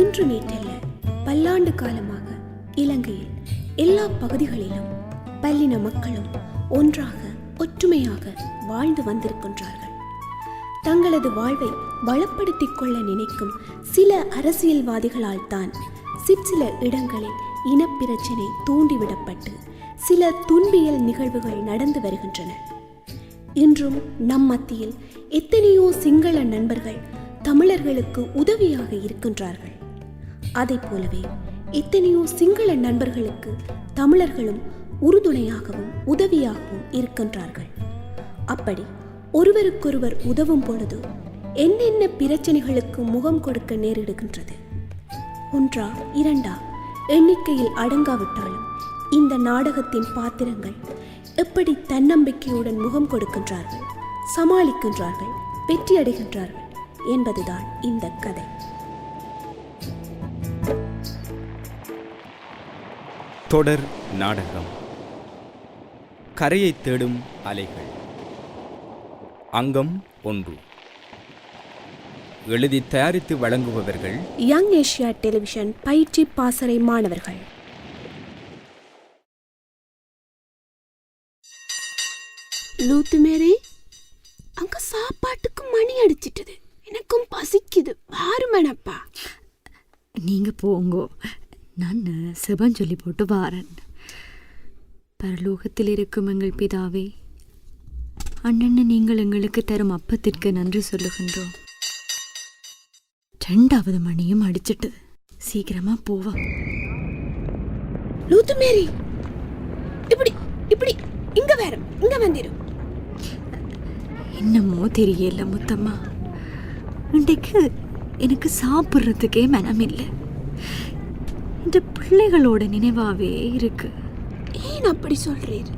இன்று நேற்றல்ல பல்லாண்டு காலமாக இலங்கையில் எல்லா பகுதிகளிலும் பல்லின மக்களும் ஒன்றாக ஒற்றுமையாக வாழ்ந்து வந்திருக்கின்றார்கள். தங்களது வாழ்வை வளப்படுத்திக் கொள்ள நினைக்கும் சில அரசியல்வாதிகளால் தான் சிற்சில இடங்களில் இனப்பிரச்சினை தூண்டிவிடப்பட்டு சில துன்பியல் நிகழ்வுகள் நடந்து வருகின்றன. இன்றும் நம் மத்தியில் எத்தனையோ சிங்கள நண்பர்கள் தமிழர்களுக்கு உதவியாக இருக்கின்றார்கள். அதைப் போலவே எத்தனையோ சிங்கள நண்பர்களுக்கு தமிழர்களும் உறுதுணையாகவும் உதவியாகவும் இருக்கின்றார்கள். அப்படி ஒருவருக்கொருவர் உதவும் பொழுது என்னென்ன பிரச்சனைகளுக்கு முகம் கொடுக்க நேரிடுகின்றது? ஒன்றா இரண்டா? எண்ணிக்கையில் அடங்காவிட்டாலும் இந்த நாடகத்தின் பாத்திரங்கள் எப்படி தன்னம்பிக்கையுடன் முகம் கொடுக்கின்றார்கள் சமாளிக்கின்றார்கள் வெற்றியடைகின்றார்கள் என்பதுதான் இந்த கதை. தொடர் நாடகம். கரையை தேடும் அலைகள். அங்கம் ஒன்று. எழுதி தயாரித்து வழங்குபவர்கள் யங் ஏஷியா டெலிவிஷன் பயிற்சி பாசறை மாணவர்கள். லூத்து மேரி அங்க சாப்பாட்டுக்கு மணி அடிச்சிட்டது. எனக்கும் பசிக்குது. வாருமேனப்பா நீங்க போங்கோ. நான் செபம் சொல்லி போட்டு வாரேன். பரலோகத்தில் இருக்கும் எங்கள் பிதாவே அண்ணன்னு நீங்கள் எங்களுக்கு தரும் அப்பத்திற்கு நன்றி சொல்லுகின்றோம். ரெண்டாவது மணியும் அடிச்சிட்டது சீக்கிரமா போவோம் லூத்து மேரி இப்படி இப்படி இங்க வேறும் இங்க வந்திரும் என்னமோ தெரியல முத்தம்மா. இன்றைக்கு எனக்கு சாப்பிட்றதுக்கே மனம் இல்லை இந்த பிள்ளைகளோட நினைவாவே இருக்கு. ஏன் அப்படி சொல்றீர்?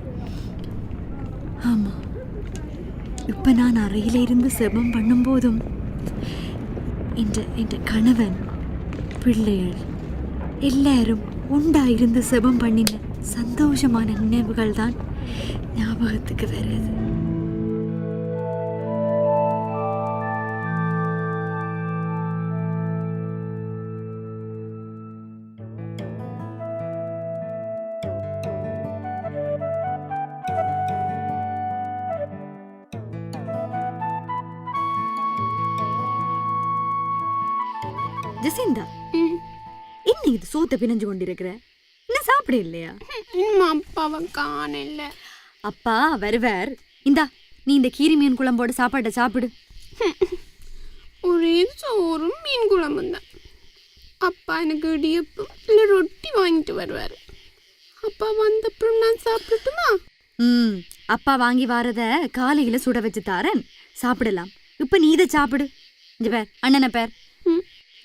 ஆமா. இப்ப நான் அறையில இருந்து செபம் பண்ணும்போதும் இந்த இந்த கணவன் பிள்ளைகள் எல்லாரும் உண்டா இருந்து செபம் பண்ணின சந்தோஷமான நினைவுகள் தான் ஞாபகத்துக்கு வருது. சோத்தை பிணைஞ்சு கொண்டிருக்கிற? இன்னும் சாப்பிட இல்லையா? அப்பாவை காணல. அப்பா வருவார். இந்தா நீ இந்த கீரி மீன் குழம்போட சாப்பாட்டை சாப்பிடு. ஒரே சோறும் மீன் குழம்பும் தான். அப்பா எனக்கு இடியப்பம் இல்லை ரொட்டி வாங்கிட்டு வருவார். அப்பா வந்தப்புறம் நான் சாப்பிடட்டுமா? ம் அப்பா வாங்கி வாரத காலையில சுட வச்சு தாரேன். சாப்பிடலாம். இப்ப நீ இதை சாப்பிடு. இங்க பேர் அண்ணனை பேர்.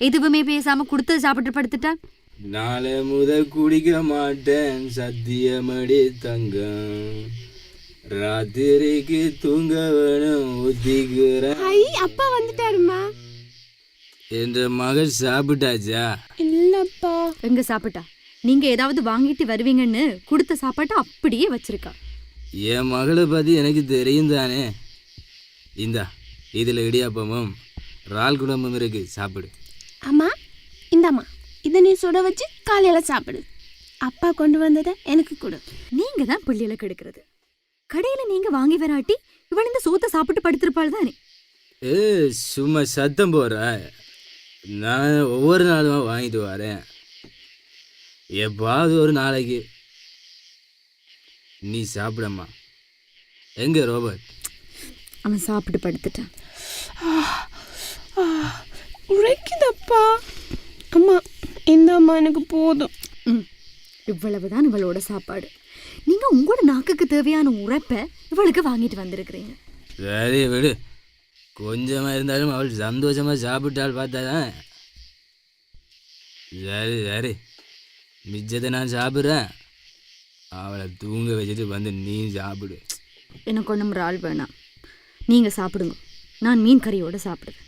எதுவுமே பேசாம கொடுத்தது சாப்பிட்டு படுத்துட்டா? நாளை முத குடிக்க மாட்டேன் சத்தியமடி தங்கம். ராத்திரிக்கு தூங்க வேணும் ஊத்திக்கிறேன் அப்பா வந்துட்டாருமா என்ற மகள் சாப்பிட்டாச்சா? இல்லப்பா. எங்க சாப்பிட்டா? நீங்க ஏதாவது வாங்கிட்டு வருவீங்கன்னு கொடுத்த சாப்பாட்டை அப்படியே வச்சிருக்கா. என் மகளை பத்தி எனக்கு தெரியும் தானே. இந்தா இதுல இடியாப்பமும் இறால் குழம்பும் இருக்கு சாப்பிடு. அம்மா இந்தாம்மா. இதை நீ சுட வச்சு காலையில் சாப்பிடு. அப்பா கொண்டு வந்ததை எனக்கு கொடு. நீங்க தான் பிள்ளைகளை கெடுக்கிறது. கடையில நீங்க வாங்கி வராட்டி இவன் இந்த சோத்தை சாப்பிட்டு படுத்திருப்பாள் தானே. ஏ சும்மா சத்தம் போடுற. நான் ஒவ்வொரு நாளுமா வாங்கிட்டு வரேன். எப்பாவது ஒரு நாளைக்கு. நீ சாப்பிடம்மா. எங்க ரோபர்ட்? அவன் சாப்பிட்டு படுத்துட்டான். உழைக்குதப்பா அம்மா இந்தாம்மா எனக்கு போதும். ம். இவ்வளவுதான் இவளோட சாப்பாடு. நீங்க உங்களோட நாக்குக்கு தேவையான உரைப்பை இவளுக்கு வாங்கிட்டு வந்திருக்கிறீங்க. சரி விடு. கொஞ்சமா இருந்தாலும் அவள் சந்தோஷமா சாப்பிட்டால் பார்த்தாதான். சரி சரி. மிச்சத்தை நான் சாப்பிட்றேன். அவளை தூங்க வச்சுட்டு வந்து நீ சாப்பிடு. எனக்கு ஒன்றும் ஆள் வேணாம். நீங்க சாப்பிடுங்க. நான் மீன் கறியோட சாப்பிடுவேன்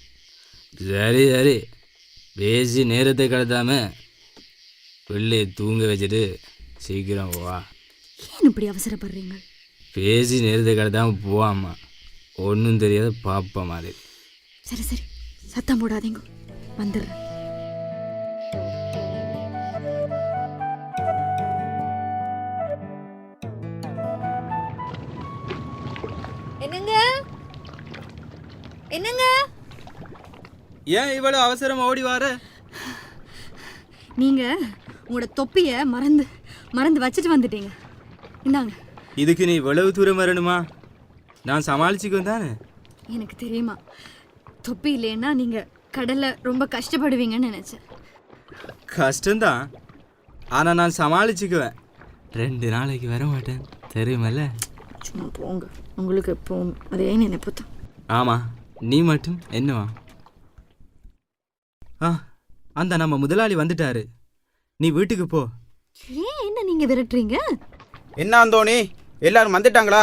சரி சரி. பேசி நேரத்தை கடத்தாம பிள்ளையை தூங்க வச்சுட்டு சீக்கிரம் வா. ஏன் இப்படி அவசரப்படுறீங்க? பேசி நேரத்தை கடத்தாம போவாம்மா. ஒன்றும் தெரியாத பாப்பா மாதிரி. சரி சரி. சத்தம் போடாதீங்க. வந்துடுறேன். என்னங்க? என்னங்க? ஏன் இவ்வளவு அவசரம் ஓடி வார? நீங்க உங்களோட தொப்பிய மறந்து மறந்து வச்சுட்டு வந்துட்டீங்க. இந்தாங்க. இதுக்கு நீ இவ்வளவு தூரம் வரணுமா? நான் சமாளிச்சுக்குவேன் தானே? எனக்கு தெரியுமா தொப்பி இல்லைன்னா நீங்க கடல்ல ரொம்ப கஷ்டப்படுவீங்கன்னு நினைச்சேன். கஷ்டம்தான். ஆனா நான் சமாளிச்சுக்குவேன். ரெண்டு நாளைக்கு வர மாட்டேன். தெரியுமல்ல? சும்மா போங்க. உங்களுக்கு இப்போ அதே நினைப்பு தான். ஆமா நீ மட்டும் என்னவா? ஆ அந்த நம்ம முதலாளி வந்துட்டாரு. நீ வீட்டுக்கு போ. ஏன் என்ன நீங்க விரட்டுறீங்க? என்ன அந்தோணி? எல்லாரும் வந்துட்டாங்களா?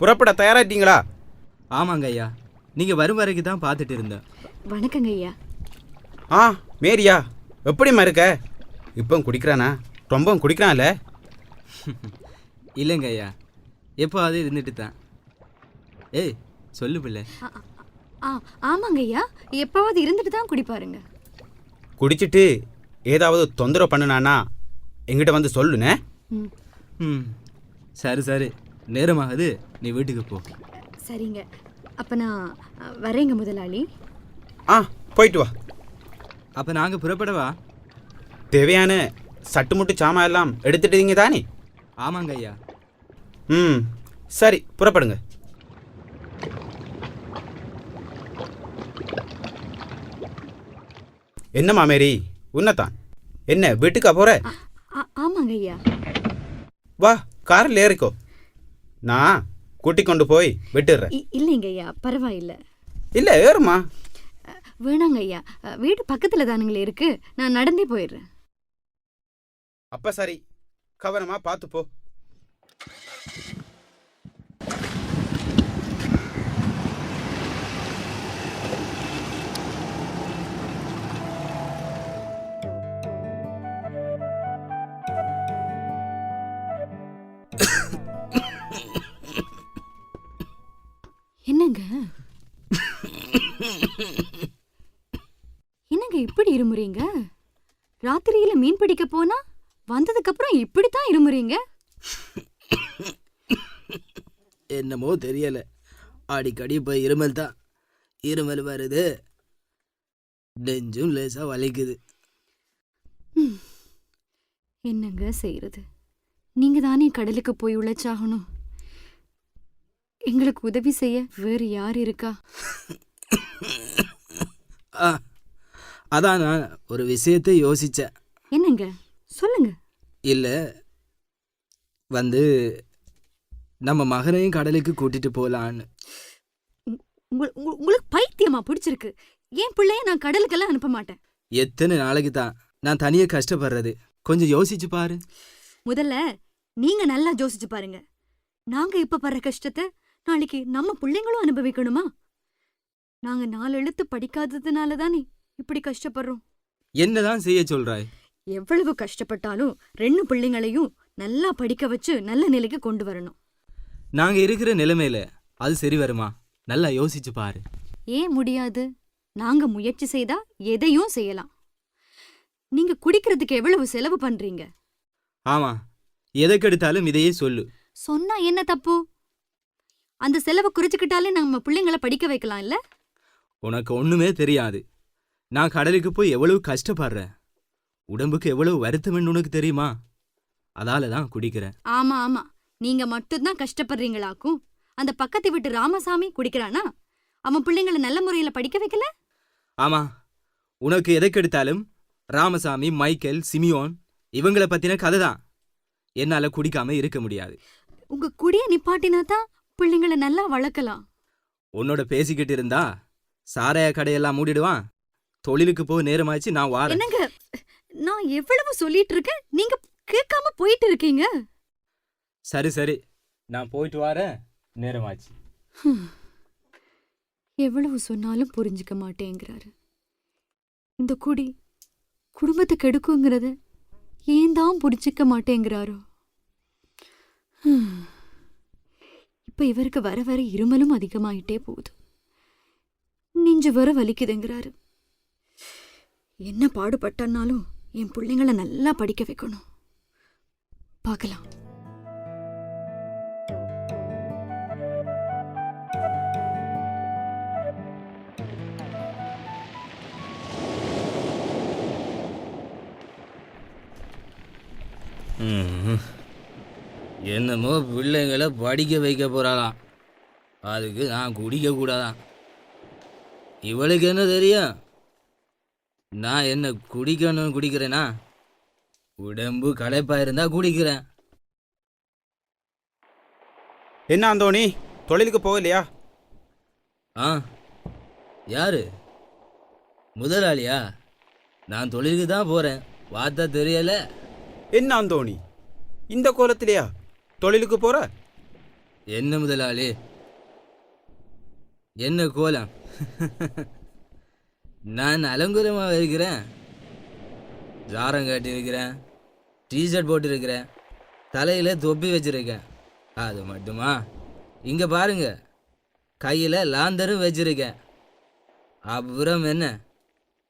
புறப்பட தயாராயிட்டீங்களா? ஆமாங்க ஐயா. நீங்க வரும் வரைக்கும் தான் பார்த்துட்டு இருந்தேன். வணக்கங்க ஐயா. ஆ மேரியா எப்படிம்மா இருக்க? இப்போ குடிக்கிறானா? ரொம்பவும் குடிக்கிறான்ல? இல்லைங்க ஐயா. எப்போ அது இருந்துட்டு தான். ஏய் சொல்லு பிள்ளை. ஆ, ஆமாங்க ஐயா. எப்பவாவது இருந்துட்டு தான் குடிப்பாருங்க. குடிச்சிட்டு ஏதாவது தொந்தரவு பண்ணுனானா எங்கிட்ட வந்து சொல்லுனே ம். ம். சரி சரி. நேரமாகுது. நீ வீட்டுக்கு போ. சரிங்க. அப்போ நான் வரேங்க முதலாளி. ஆ போயிட்டு வா. அப்போ நாங்கள் புறப்படவா? தேவையான சட்டுமுட்டு சாமான் எல்லாம் எடுத்துட்டீங்க தானே? ஆமாங்க ஐயா. ம். சரி புறப்படுங்க. என்னம்மா மேரி? உன்னதான் என்ன வீட்டுக்கா போற? ஆமாங்க ஐயா. வா காரில் ஏறிக்கோ. நான் கூட்டிக் கொண்டு போய் விட்டுடுறேன். இல்லைங்க ஐயா பரவாயில்ல. இல்லை ஏறுமா வேணாங்க ஐயா. வீடு பக்கத்தில் தானுங்களே இருக்கு. நான் நடந்தே போயிடுறேன். அப்ப சரி. கவனமா பார்த்து போ. என்னங்க என்னங்க இப்படி இருமுறீங்க? ராத்திரியில மீன் பிடிக்க போனா வந்ததுக்கு அப்புறம் இப்படித்தான் இருமுறீங்க? என்னமோ தெரியல. அடிக்கடி இப்போ இருமல் தான். இருமல் வருது. நெஞ்சும் லேசாக வலிக்குது. என்னங்க செய்யறது நீங்க தானே கடலுக்கு போய் உழைச்சாகணும். எங்களுக்கு உதவி செய்ய வேறு யார் இருக்கா? ஆ அதான் நான் ஒரு விஷயத்தை யோசித்தேன் என்னங்க? சொல்லுங்க. இல்லை வந்து நம்ம மகனையும் கடலுக்கு கூட்டிட்டு போகலான்னு உங்க- உங்க- உங்களுக்கு பைத்தியமா பிடிச்சிருக்கு. என் பிள்ளைய நான் கடலுக்கெல்லாம் அனுப்ப மாட்டேன். எத்தனை நாளைக்கு தான். நான் தனியாக கஷ்டப்படுறது. கொஞ்சம் யோசிச்சு பாரு. முதல்ல நீங்க நல்லா யோசிச்சு பாருங்க. நாங்க இப்ப படுற கஷ்டத்தை நாளைக்கு நம்ம பிள்ளைங்களும் அனுபவிக்கணுமா? நாங்க நாலு எழுத்து படிக்காததுனால தானே இப்படி கஷ்டப்படுறோம். என்னதான் செய்ய சொல்றாய்? எவ்வளவு கஷ்டப்பட்டாலும் ரெண்டு பிள்ளைங்களையும் நல்லா படிக்க வச்சு நல்ல நிலைக்கு கொண்டு வரணும். நாங்க இருக்கிற நிலைமையில அது சரி வருமா? நல்லா யோசிச்சு பாரு. ஏன் முடியாது? நாங்க முயற்சி செய்தா எதையும் செய்யலாம். நீங்க குடிக்கிறதுக்கு எவ்வளவு செலவு பண்றீங்க? ஆமா. எதைக்கெடுத்தாலும் இதையே சொல்லு. சொன்னா என்ன தப்பு? அந்த செலவை குறைச்சுக்கிட்டாலே நம்ம பிள்ளைங்கள படிக்க வைக்கலாம் இல்ல? உனக்கு ஒண்ணுமே தெரியாது. நான் கடலுக்கு போய் எவ்வளவு கஷ்டப்படுறேன். உடம்புக்கு எவ்வளவு வருத்தம்னு உனக்கு தெரியுமா? அதால தான் குடிக்கிறேன். ஆமா ஆமா. நீங்க மட்டும்தான் கஷ்டப்படுறீங்களாக்கும்? அந்த பக்கத்து வீட்டு ராமசாமி குடிக்கிறானா? அவன் பிள்ளைங்கள நல்ல முறையில படிக்க வைக்கல? ஆமா. உனக்கு எதைக்கெடுத்தாலும் ராமசாமி மைக்கேல் சிமியோன் இவங்கள பத்தின கதை தான். என்னால குடிக்காம இருக்க முடியாது. உங்க குடிய நிப்பாட்டினா தான் பிள்ளைங்கள நல்லா வளர்க்கலாம். உன்னோட பேசிக்கிட்டு இருந்தா சாராய கடையெல்லாம் மூடிடுவான். தொழிலுக்கு போக நேரமாச்சு நான் வாரேன். என்னங்க? நான் எவ்வளவு சொல்லிட்டு இருக்கேன்? நீங்க கேட்காம போயிட்டு இருக்கீங்க? சரி சரி. நான் போயிட்டு வரேன். நேரமாச்சு எவ்வளவு சொன்னாலும் புரிஞ்சுக்க மாட்டேங்கிறாரு. இந்த குடி குடும்பத்தை கெடுக்குங்கிறத ஏன் தான் புரிஞ்சிக்க மாட்டேங்கிறாரோ. இப்போ இவருக்கு வர வர இருமலும் அதிகமாயிட்டே போகுது. நெஞ்சு வர வலிக்குதுங்கிறாரு. என்ன பாடுபட்டனாலும் என் பிள்ளைங்களை நல்லா படிக்க வைக்கணும். பார்க்கலாம். ம்ஹும். என்னமோ பிள்ளைங்களை படிக்க வைக்க போறாளாம். அதுக்கு நான் குடிக்க கூடாதான். இவளுக்கு என்ன தெரியும்? நான் என்ன குடிக்கணும்னு குடிக்கிறேனா? உடம்பு களைப்பா இருந்தா குடிக்கிறேன். என்ன அந்தோணி? தொழிலுக்கு போகலையா ஆ. யாரு? முதலாளியா? நான் தொழிலுக்கு தான் போறேன். பார்த்தா தெரியல. என்ன அந்தோணி? இந்த கோலத்திலையா? தொழிலுக்கு போற? என்ன முதலாளி? என்ன கோலம்? நான் அலங்குரமாக இருக்கிறேன். ஜாரம் கட்டியிருக்கிறேன். டிஷர்ட் போட்டிருக்கிறேன். தலையில் தொப்பி வச்சிருக்கேன். அது மட்டுமா? இங்கே பாருங்க. கையில் லாந்தரும் வச்சிருக்கேன். அப்புறம் என்ன?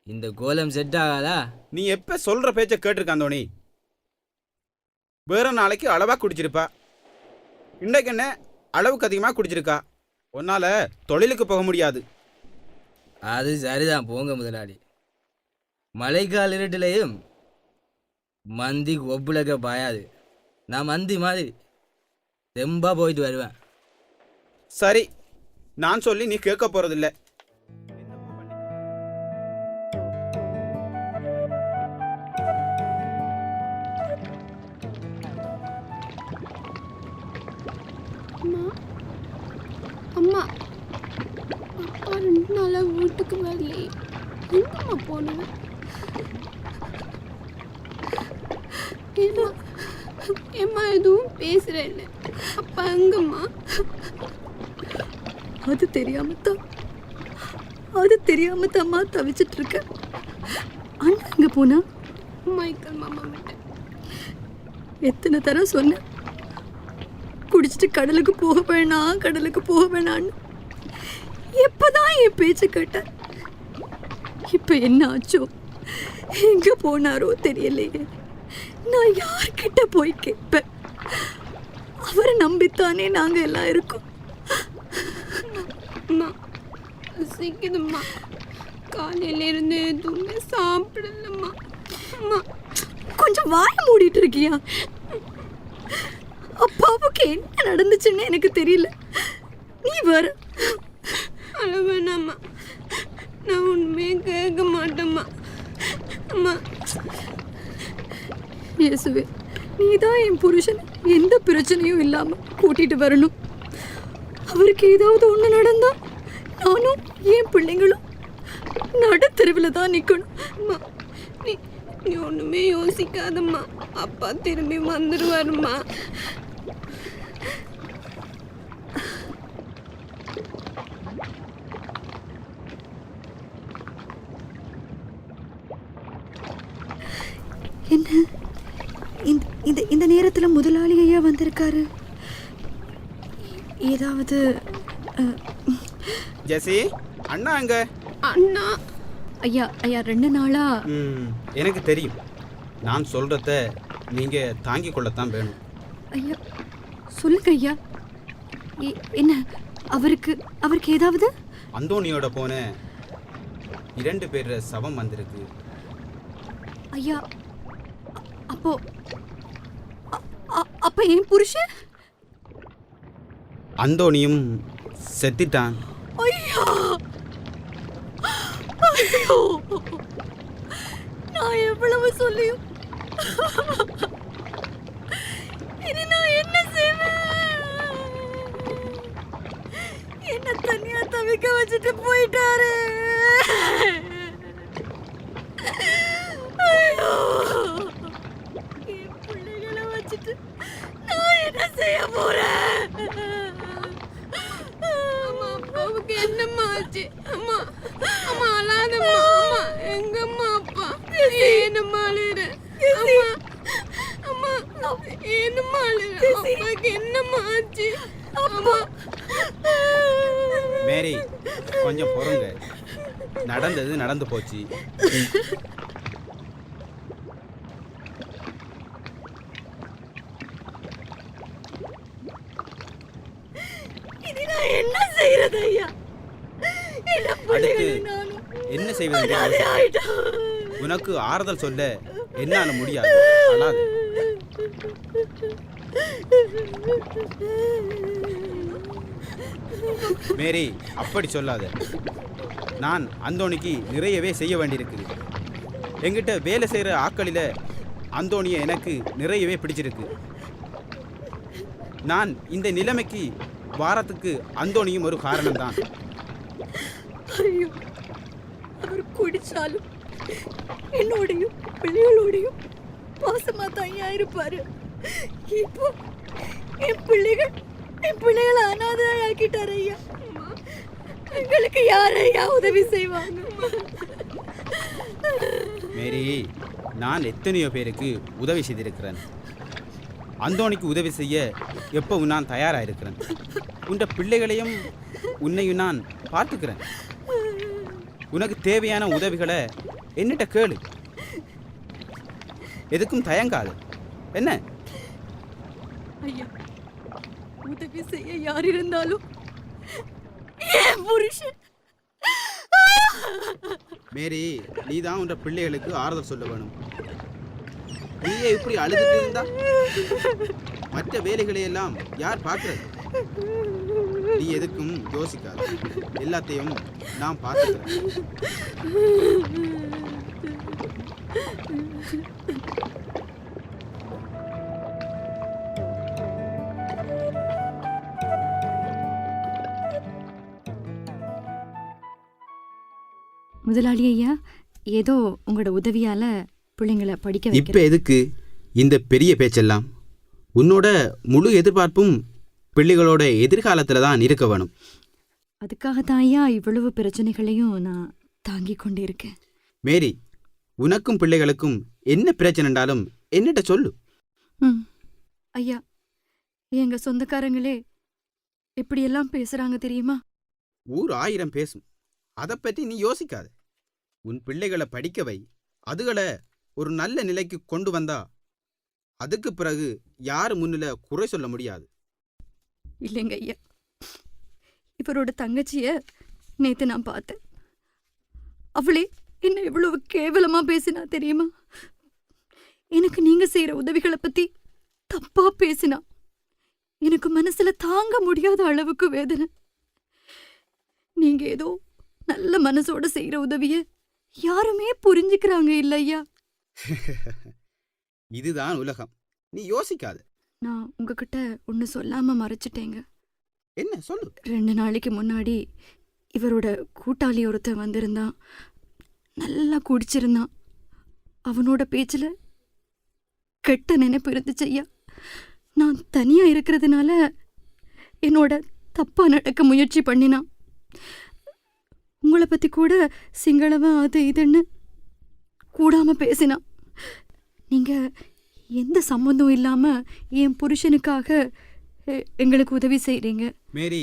இந்த கோலம் செட் ஆகாதா? நீ எப்ப சொல்ற பேச்ச கேட்டிருக்க அந்தோணி வேற நாளைக்கு அளவா குடிச்சிருப்பா. இன்றைக்கு என்ன அளவுக்கு அதிகமாக குடிச்சிருக்கா? உன்னால தொழிலுக்கு போக முடியாது. அது சரிதான் போங்க முதலாளி. மழைக்கால இருட்டிலையும் மந்தி ஒப்புலக்க பாயாது. நான் மந்தி மாதிரி தெம்பா போயிட்டு வருவேன். சரி நான் சொல்லி நீ கேட்க போறதில்ல. வீட்டுக்கு வரலையே எங்கம்மா போனவன் ஏம்மா ஏம்மா எதுவும் பேசுகிறேன் அப்பா எங்கம்மா? அது தெரியாம தான் அது தெரியாம தாம்மா தவிச்சிட்டு இருக்க அண்ணா எங்க போனா? மைக்கேல் மாமா விட்டேன் எத்தனை தரம் சொன்னேன் குடிச்சிட்டு கடலுக்கு போக வேணாம் கடலுக்கு போக வேணான்னு எப்பதான் என் பேச்ச கேட்ட? இப்ப என்ன ஆச்சோ? எங்க போனாரோ தெரியலையே. நான் யார்கிட்ட போய் கேட்பேன்? அவரை நம்பித்தானே நாங்க எல்லாம் இருக்கோம். அம்மா பசிக்குதும்மா காலையில இருந்து எதுவுமே சாப்பிடலம்மா. அம்மா. கொஞ்சம் வாய மூடிட்டு இருக்கியா? அப்பாவுக்கு என்ன நடந்துச்சுன்னு எனக்கு தெரியல. நீ வர அழவேணாம்மா நான் உண்மையே கேட்க மாட்டேம்மா அம்மா இயேசுவே நீதான் என் புருஷன் எந்த பிரச்சனையும் இல்லாம கூட்டிட்டு வரணும். அவருக்கு ஏதாவது ஒண்ணு நடந்தா நானும் என் பிள்ளைங்களும் நடுத்தருவில் தான் நிற்கணும் அம்மா நீ நீ ஒன்றுமே யோசிக்காதம்மா. அப்பா திரும்பி வந்துடுவாருமா என்ன இந்த இந்த இந்த நேரத்துல முதலாளி ஐயா வந்திருக்காரு ஏதாவது ஜெசி அண்ணா எங்க? அண்ணா. ஐயா ஐயா ரெண்டு நாளா? எனக்கு தெரியும். நான் சொல்றத நீங்க தாங்கிக் கொள்ளத்தான் வேணும். ஐயா சொல்லுங்க ஐயா. என்ன அவருக்கு அவருக்கு ஏதாவது? அந்தோணியோட போன இரண்டு பேர் சவம் வந்திருக்கு. ஐயா அப்போ அப்ப என் புருஷன்? அந்தோனியும் செத்திட்டான். ஐயோ! ஐயோ! நான் எவ்வளவு சொல்லியும் நடந்தது நடந்து போச்சு. என்ன செய்யறது ஐயா? என்ன அடுத்து செய்வது. உனக்கு ஆறுதல் சொல்ல என்னால முடியாது. அழாது மேரி அப்படி சொல்லாத. நான் அந்தோணிக்கு நிறையவே செய்ய வேண்டியிருக்குது என்கிட்ட வேலை செய்கிற ஆட்களில் அந்தோணியை எனக்கு நிறையவே பிடிச்சிருக்கு. நான் இந்த நிலைமைக்கு வாரத்துக்கு அந்தோணியும் ஒரு காரணம்தான். தான் அவர் குடிச்சாலும் என்னோடையும் பிள்ளைகளோடையும் பாசமா தான் இருப்பாரு. இப்போ என் பிள்ளைகள் என் பிள்ளைகளை அனாதையாக்கிட்டார் ஐயா. எங்களுக்கு யார் ஐயா உதவி செய்வாங்க? மேரி நான் எத்தனையோ பேருக்கு உதவி செய்திருக்கிறேன். அந்தோணிக்கு உதவி செய்ய எப்பவும் நான் தயாராக இருக்கிறேன். உன்ற பிள்ளைகளையும் உன்னையும் நான் பார்த்துக்கிறேன். உனக்கு தேவையான உதவிகளை என்னிட்ட கேளு. எதுக்கும் தயங்காது. என்ன? ஐயா உதவி செய்ய யார் இருந்தாலும் என் புருஷன். மேரி நீ தான் உன்ற பிள்ளைகளுக்கு ஆறுதல் சொல்ல வேணும். நீயே இப்படி அழுதுட்டு இருந்தா? மற்ற வேலைகளை எல்லாம் யார் பார்க்கறது? நீ எதுக்கும் யோசிக்காத. எல்லாத்தையும் நான் பார்த்துக்கிறேன். முதலாளி ஐயா ஏதோ உங்களோட உதவியால பிள்ளைங்களை படிக்க இப்ப எதுக்கு இந்த பெரிய பேச்செல்லாம்? உன்னோட முழு எதிர்பார்ப்பும் பிள்ளைகளோட எதிர்காலத்துல தான் இருக்க வேணும். அதுக்காக தான் ஐயா இவ்வளவு பிரச்சனைகளையும் நான் தாங்கிக் கொண்டு இருக்கேன் மேரி உனக்கும் பிள்ளைகளுக்கும் என்ன பிரச்சனைண்டாலும் என்னிட்ட சொல்லு. ம். ஐயா எங்க சொந்தக்காரங்களே எப்படியெல்லாம் பேசுறாங்க தெரியுமா? ஊர் ஆயிரம் பேசும். அதை பற்றி நீ யோசிக்காத. உன் பிள்ளைகளை படிக்க வை அதுகளை ஒரு நல்ல நிலைக்கு கொண்டு வந்தா அதுக்கு பிறகு யார் முன்னில குறை சொல்ல முடியாது. இல்லைங்க ஐயா. இவரோட தங்கச்சிய நேத்து நான் பார்த்தேன். அவளே என்ன இவ்வளவு கேவலமா பேசினா தெரியுமா? எனக்கு நீங்க செய்யற உதவிகளை பத்தி தப்பா பேசினா எனக்கு மனசுல தாங்க முடியாத அளவுக்கு வேதனை. நீங்க ஏதோ நல்ல மனசோட செய்யற உதவிய யாருமே புரிஞ்சுக்கிறாங்க இல்ல ஐயா இதுதான் உலகம். நீ யோசிக்காத. நான் உங்ககிட்ட ஒன்னு சொல்லாம மறைச்சிட்டேங்க. என்ன? சொல்லு. ரெண்டு நாளைக்கு முன்னாடி இவரோட கூட்டாளி ஒருத்தன் வந்திருந்தான். நல்லா குடிச்சிருந்தான். அவனோட பேச்சில் கெட்ட நினைப்பு இருந்துச்சு ஐயா. நான் தனியா இருக்கிறதுனால என்னோட தப்பா நடக்க முயற்சி பண்ணினான். உங்களை பத்தி கூட சிங்களவன் அது இதுன்னு கூடாம பேசினான் நீங்க எந்த சம்மந்தம் இல்லாம என் புருஷனுக்காக எங்களுக்கு உதவி செய்றீங்க. மேரி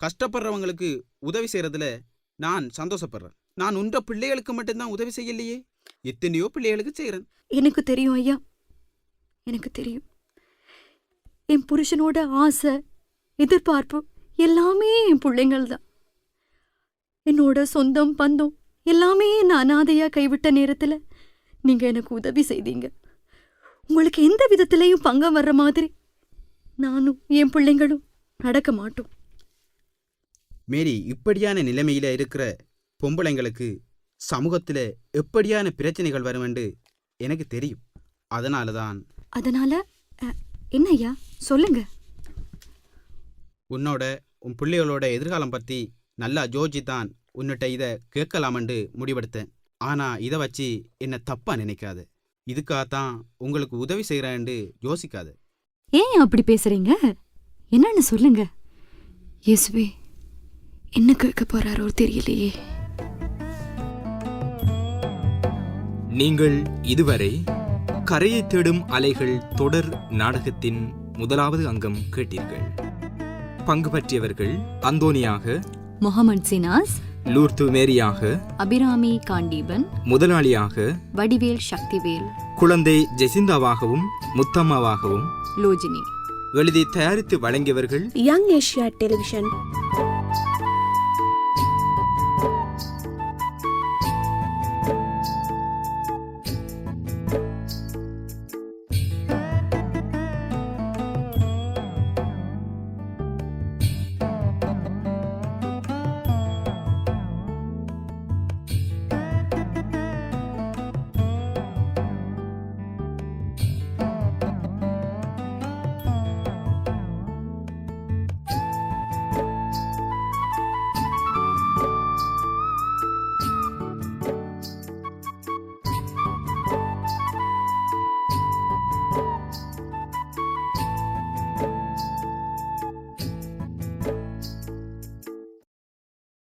கஷ்டப்படுறவங்களுக்கு உதவி செய்யறதுல நான் சந்தோஷப்படுறேன். நான் உன்ற பிள்ளைகளுக்கு மட்டும்தான் உதவி செய்யலையே. எத்தனையோ பிள்ளைகளுக்கு செய்கிறேன் எனக்கு தெரியும் ஐயா. எனக்கு தெரியும். என் புருஷனோட ஆசை எதிர்பார்ப்பு எல்லாமே என் பிள்ளைங்கள் தான் என்னோட சொந்தம் பந்தம் எல்லாமே நான் அனாதையா கைவிட்ட நேரத்துல நீங்க எனக்கு உதவி செய்தீங்க. உங்களுக்கு எந்த விதத்திலையும் பங்கம் வர்ற மாதிரி நானும் என் பிள்ளைங்களும் நடக்க மாட்டோம். மேரி இப்படியான நிலைமையில இருக்கிற பொம்பளைங்களுக்கு சமூகத்துல எப்படியான பிரச்சனைகள் வரும் என்று எனக்கு தெரியும். அதனால தான் அதனால என்ன ஐயா சொல்லுங்க. உன்னோட உன் பிள்ளைகளோட எதிர்காலம் பற்றி நல்லா ஜோஜி தான் உன்னிட்ட இதை கேட்கலாமண்டு முடிவெடுத்தேன். ஆனா இதை வச்சு என்ன தப்பா நினைக்காத. இதுக்காகத்தான் உங்களுக்கு உதவி செய்கிறேன்னு யோசிக்காத. ஏன் அப்படி பேசுறீங்க? என்னன்னு சொல்லுங்க. இயேசுவே என்ன கேட்க போறாரோ தெரியலையே. நீங்கள் இதுவரை கரையை தேடும் அலைகள் தொடர் நாடகத்தின் முதலாவது அங்கம் கேட்டீர்கள். பங்கு பற்றியவர்கள் அந்தோனியாக முகமது சினாஸ் லூர்து மேரியாக அபிராமி காண்டீபன் முதலாளியாக வடிவேல் சக்திவேல் குழந்தை ஜெசிந்தாவாகவும் முத்தம்மாவாகவும் லோஜினி. எழுதி தயாரித்து வழங்கியவர்கள் யங் ஏஷியா டெலிவிஷன்.